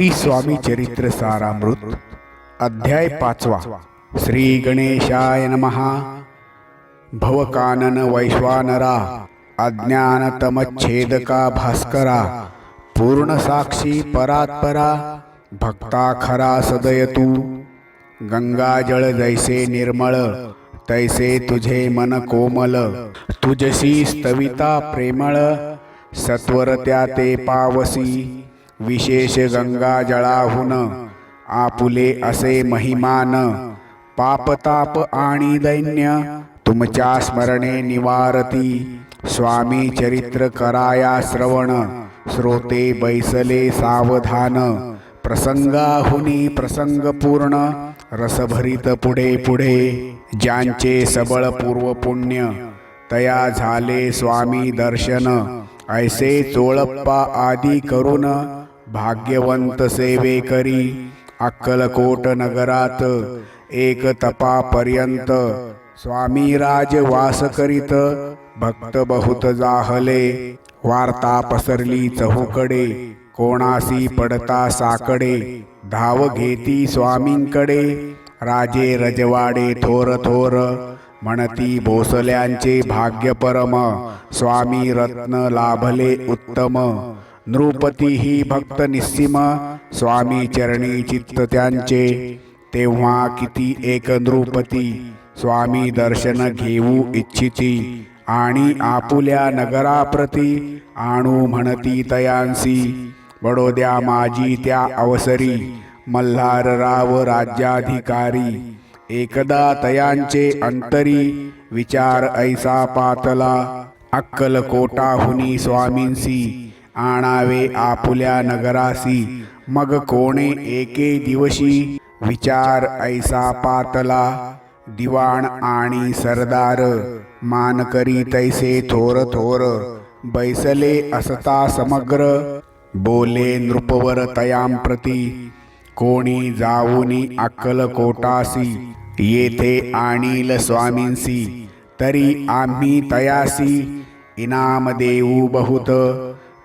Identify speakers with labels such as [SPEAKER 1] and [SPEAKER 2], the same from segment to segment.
[SPEAKER 1] श्री स्वामी चरित्र सारामृत अध्याय पाचवा. श्री गणेशाय नमहा भवकानन वैश्वानरा अज्ञानतमच्छेदका भास्करा पूर्ण साक्षी परात्परा भक्ता खरा सदयतू. गंगाजळ जैसे निर्मळ तैसे तुझे मन कोमल तुझशी स्तविता प्रेमळ सत्वर त्या ते पावसी. विशेष गंगा जळाहून आपुले असे महिमान पापताप आणि दैन्य तुमच्या स्मरणे निवारती. स्वामी चरित्र कराया श्रवण श्रोते बैसले सावधान. प्रसंगाहुनी प्रसंग पूर्ण रसभरित पुढे पुढे. ज्यांचे सबळ पूर्व पुण्य तया झाले स्वामी दर्शन. ऐसे चोळप्पा आदी करून भाग्यवंत सेवे करी. अक्कलकोट नगरात एक तपापर्यंत. स्वामी राज वास करीत. भक्त बहुत जाहले. वार्ता पसरली चहूकडे. कोणासी पडता साकडे. धाव घेती स्वामींकडे. राजे रजवाडे थोर थोर. म्हणती भोसल्यांचे भाग्य परम स्वामी रत्न लाभले उत्तम. नृपती ही भक्त निस्सीम स्वामी चरणी चित्त त्यांचे. तेव्हा किती एक नृपती स्वामी दर्शन घेऊ इच्छिती. आणि आपुल्या नगराप्रती आणू म्हणती तयांसी. बडोद्या माझी त्या अवसरी मल्हारराव राज्याधिकारी. एकदा तयांचे अंतरी विचार ऐसा पातला. अक्कलकोटाहुनी स्वामींसी. आणावे आपुल्या नगरासी. मग कोणे एके दिवशी? विचार ऐसा पातला. दिवाण आणि सरदार. मान करी तैसे थोर थोर. बैसले असता समग्र. बोले नृपवर तयां प्रती. कोणी जाऊनी अक्कलकोटासी येथे आणील स्वामींसी. तरी आम्ही तयासी. इनाम देऊ बहुत.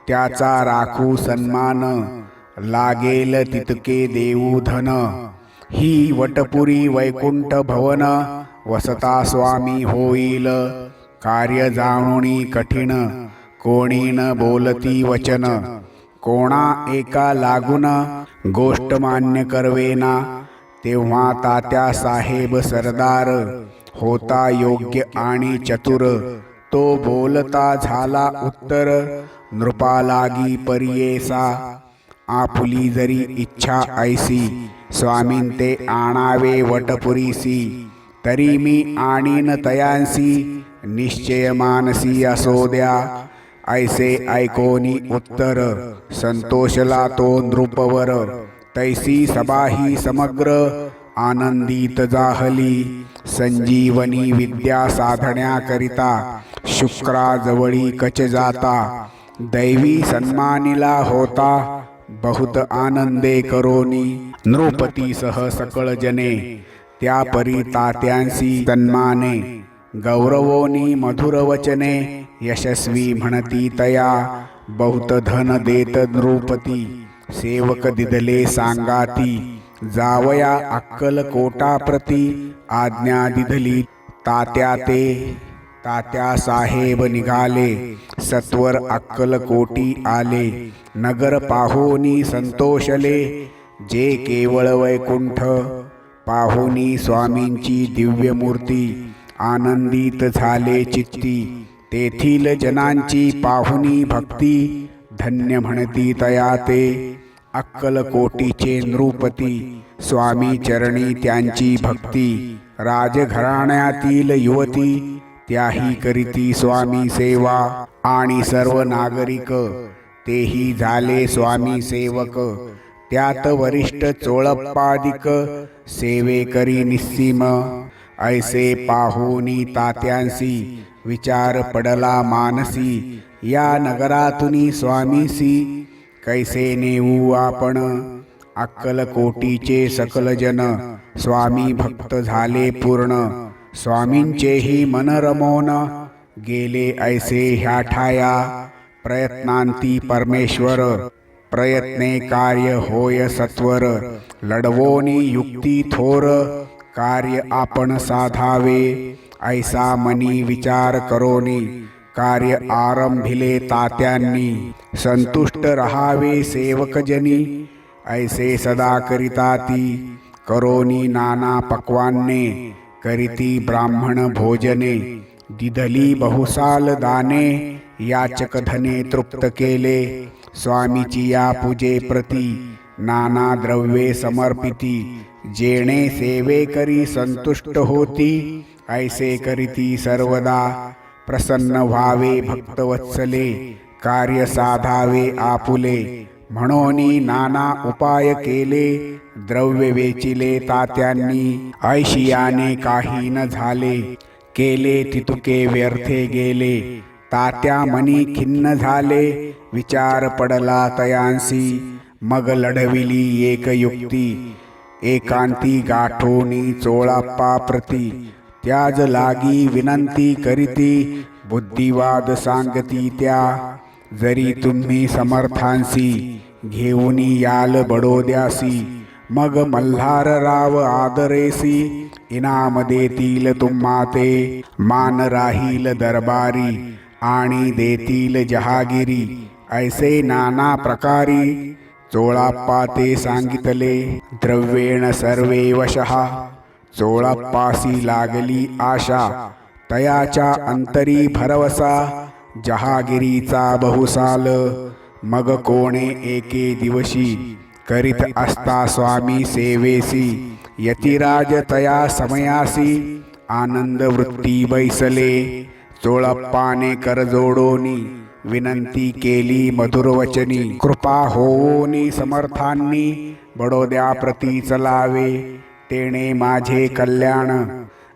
[SPEAKER 1] त्याचा राखू सन्मान लागेल तितके देऊ धन ही वटपुरी वैकुंठ भवन वसता स्वामी होईल. कार्य जाणुनी कठीण. कोणी न बोलती वचन. कोणा एका लागून. गोष्ट मान्य करवेना. तेव्हा तात्या साहेब सरदार. होता योग्य आणि चतुर. तो बोलता झाला उत्तर नृपालागी परियेसा आपुली जरी इच्छा ऐसी स्वामीं ते आणावे वटपुरीसी तरी मी आणीन तयांसी निश्चय मानसी असो द्या ऐसे ऐकोनी उत्तर संतोषला तो नृपवर तैसी सबाही समग्र आनंदित जाहली संजीवनी विद्या साधण्याकरिता शुक्राजवळी कच जाता दैवी सन्मानिला होता बहुत आनंदे करोनी नृपतीसह सकळ जने त्या परी तात्यांसी सन्माने गौरवोनी मधुर वचने यशस्वी म्हणती तया बहुत धन देत नृपती सेवक दिदले सांगाती जावया अक्कल कोटाप्रती आज्ञा दिधली तात्या ते. तात्या साहेब निघाले. सत्वर अक्कलकोटी आले. नगर पाहुनी संतोषले. जे केवळ वैकुंठ पाहुनी स्वामींची दिव्य मूर्ती. आनंदित झाले चित्ती. तेथील जनांची पाहुनी भक्ती. धन्य म्हणती तया ते. अक्कलकोटीचे नृपती. स्वामी चरणी त्यांची भक्ती. राजघराण्यातील युवती. त्याही करीती स्वामी सेवा आणि सर्व नागरिक. तेही झाले स्वामी सेवक. त्यात वरिष्ठ चोळप्पादिक सेवे करी निस्सीम. ऐसे पाहुनी तात्यांसी विचार पडला मानसी. या नगरातून स्वामीसी कैसे नेऊ आपण? अक्कलकोटीचे सकलजन स्वामी भक्त झाले पूर्ण. स्वामींचेही मनरमोन गेले ऐसे ह्या ठाया. प्रयत्नांती परमेश्वर. प्रयत्ने कार्य होय सत्वर. लढवोनी युक्ती थोर. कार्य आपण साधावे. ऐसा मनी विचार करोनी. कार्य आरंभिले तात्यांनी. संतुष्ट रहावे सेवकजनी. ऐसे सदा करिता ती करोनी नाना पक्वान्ने. करिती ब्राह्मण भोजने दिधली बहुसाल दाने याचक धने तृप्त केले स्वामीची या पूजे प्रती नाना द्रव्ये समर्पिती जेणे सेवे करी संतुष्ट होती ऐसे करीती सर्वदा प्रसन्न व्हावे भक्तवत्सले कार्य साधावे आपुले म्हणून नाना उपाय केले द्रव्य वेचिले तात्यांनी ऐशियाने काही न झाले. केले तितुके व्यर्थे गेले. तात्या मनी खिन्न झाले. विचार पडला तयांसी. मग लढविली एक युक्ती. एकांती गाठोनी चोळाप्पा प्रती. त्याज लागी विनंती करीती. बुद्धिवाद सांगती त्या. जरी तुम्ही समर्थांसी घेऊन याल बडोद्यासी. मग मल्हार राव आदरेसी इनाम देतील तुम्हा ते मान राहील दरबारी आणि देतील जहागिरी ऐसे नाना प्रकारी चोळाप्पा ते सांगितले द्रव्येण सर्वे वशहा चोळाप्पासी लागली आशा तयाच्या अंतरी भरवसा जहागिरीचा बहुसाल मग कोणे एके दिवशी करीत असता स्वामी सेवेसी। यतिराज तया समयासी। आनंद वृत्ती बैसले। चोळप्पाने कर जोडोनी। विनंती केली मधुरवचनी। कृपा होवोनी समर्थांनी। बडोद्या प्रती चलावे। तेणे माझे कल्याण।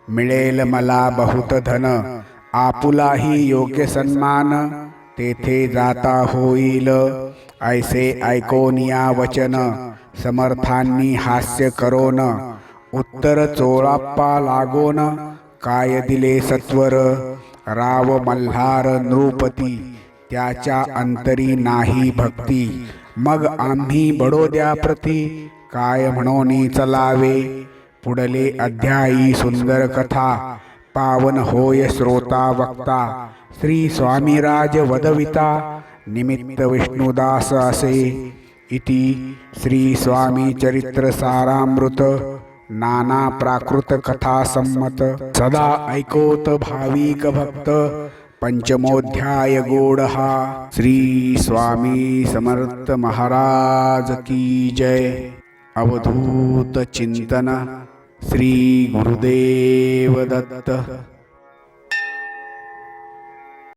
[SPEAKER 1] मिळेल मला बहुत धन। आपुलाही योग्य सन्मान। तेथे जाता होईल. ऐसे ऐकोनिया वचन समर्थांनी हास्य करोन. उत्तर चोळाप्पा लागोन काय दिले सत्वर? राव मल्हार नृपती त्याच्या अंतरी नाही भक्ती. मग आम्ही बडोद्या प्रती काय म्हणोनी चलावे? पुढले अध्यायी सुंदर कथा पावन होय श्रोता वक्ता श्री स्वामीराज वदविता निमित्त विष्णुदास असे. इति श्री स्वामी चरित्र सारामृत नाना प्राकृत कथा संमत. सदा ऐकोत भाविक भक्त पंचमोध्याय गोड हा श्री स्वामी समर्थ महाराज की जय. अवधूत चिंतन. श्री गुरुदेव दत्त।